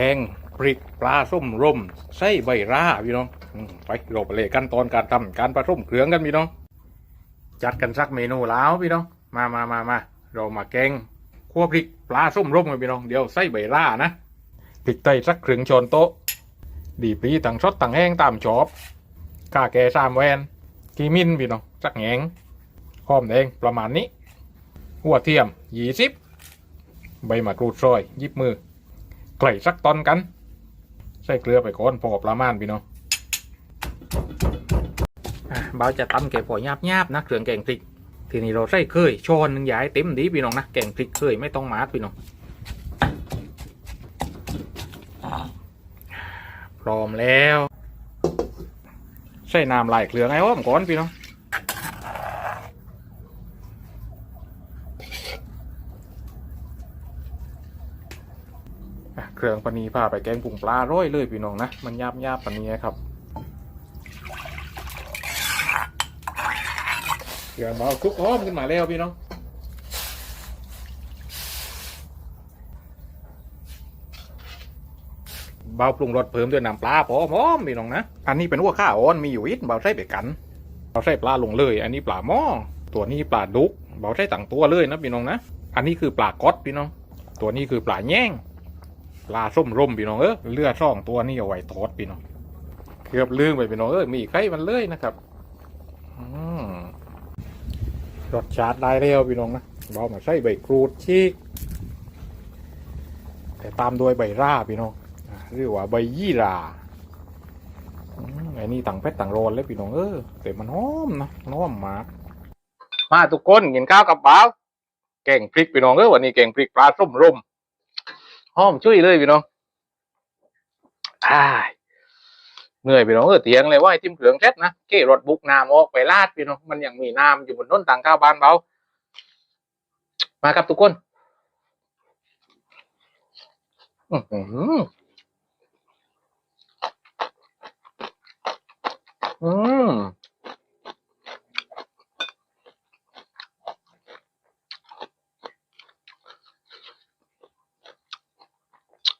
แกงพริกปลาส้มร่มไส้ใบราพี่น้องไปเราไปเลยขั้นตอนการทำการผสมเครืองกันพี่น้อง จัดกันสักเมนูแล้วพี่น้องมามามามาเรามาแกงคั่วพริกปลาส้มร่มกันพี่น้องเดี๋ยวไส้ใบรานะพริกไทยสักครึ่งช้อนโต๊ะ ดีปีต่างชดต่างแห้งตามชอบข้าแก่สามแวนกีมินพี่น้องสักแหงหอมแดงประมาณนี้หัวเทียมยี่สิบใบมะกรูดซอยยิบมือ ไก่สักตอนกัน ใส่เกลือไปก่อนพอประมาณพี่น้องอะเบาจะตำแกงพอยาบยาบๆนะเครื่องแกงพริก ทีนี้เราใส่เคยช้อนหนึ่งอยายเต็มดีพี่น้องนะแกงพริกเคยไม่ต้องมาดพี่น้องพร้อมแล้ว ใส่น้ำลายเครื่องไอ้อ้อมก่อนพี่น้อง เครื่องปนีพาไปแกงปรุงปลาร้อยเลยพี่น้องนะ มันยาบยาบปนีครับเครื่องเบาคุกหอมขึ้นมาแล้วพี่น้องเบาปรุงรสเพิ่มด้วยน้ำปลาพอหอมพี่น้องนะ อันนี้เป็นหัวข้าอ่อนมีอยู่อิดเบาใส่ไปกันเบาใส่ปลาลงเลย อันนี้ปลาหม้อตัวนี้ปลาดุกเบาใส่ต่างตัวเลยนะพี่น้องนะ อันนี้คือปลากอดพี่น้อง ตัวนี้คือปลาแย่ง ปลาส้มร่มพี่น้องเออเลือดซ่องตัวนี่เอาไว้ทอดพี่น้องเกือบลืมไปพี่น้องเออมีไข่มันเลยนะครับอืมรสชาติได้แล้วพี่น้องนะเรามาใส่ใบกรูดชีกแต่ตามด้วยใบร่าพี่น้องอ่าหรือว่าใบยี่ราอืมไอ้นี่ต่างเพชรต่างโรนเลยพี่น้องเออแต่มันหอมนะน้อมมากมาทุกคนกินข้าวกับเปล่าแกงพริกพี่น้องเออวันนี้แกงพริกปลาส้มร่ม หอมช่วยเลยพี่น้องอ้ายเหนื่อยพี่น้องเออเตียงเลยว่าไอ้ทิมเผืองเช็ดนะเก้รถบุกน้ำออกไปลาดพี่น้องมันยังมีน้ำอยู่บนต้นต่างข้าวบานเบามาครับทุกคนอื้อหืออืม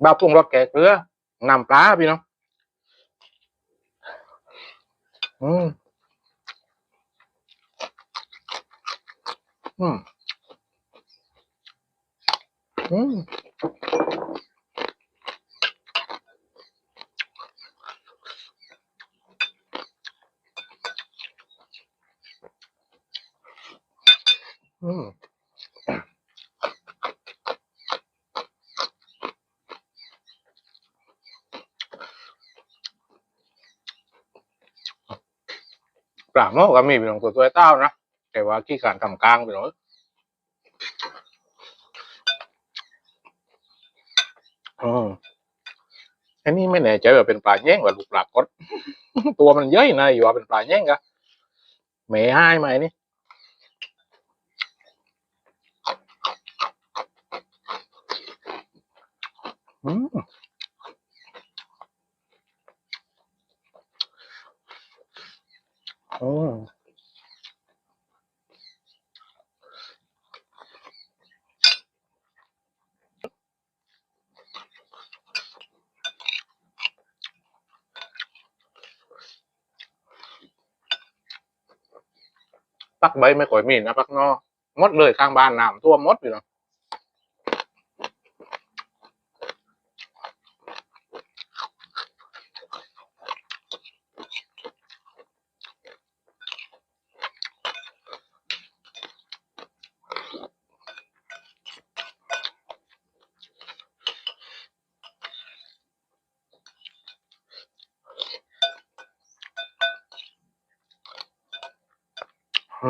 งแกงพริกอืมกูเงี้าไหนลาดสวัสดิ์กูกว้างกว่านี้ปลาสดๆพี่น้องเนื้อมันหวานนะแกงพริกบ้าปรุงรสแกงเกลือนำปลาพี่น้องอืมอืมอืมอืม ลาหม้อก็มีพี่น้องตัวตัวเต้านะแต่ว่าขี้การทำกลางพี่น้องอืมอันนี้ไม่แน่ใจว่าเป็นปลาแย่งว่าลูกปลากด ตัวมันเย้ยนะอยู่ว่าเป็นปลาแย่งกะแม่ให้ไหมนี่อืม อืมปักใบไม่ค่อยมีนะปักนอมดเลยข้างบ้านน้ำท่วมมดอยู่เนาะ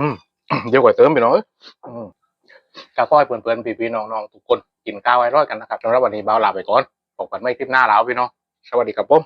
อืมเดี๋ยวก่อยเติมไปหน่อยอืมก็ขอยเพื่อนๆพี่ๆน้องๆทุกคนกินข้าวไว้ร้อยกันนะครับสำหรับวันนี้บ่าลาไปก่อนพบกันไม่คลิปหน้าแล้วพี่น้องสวัสดีครับผม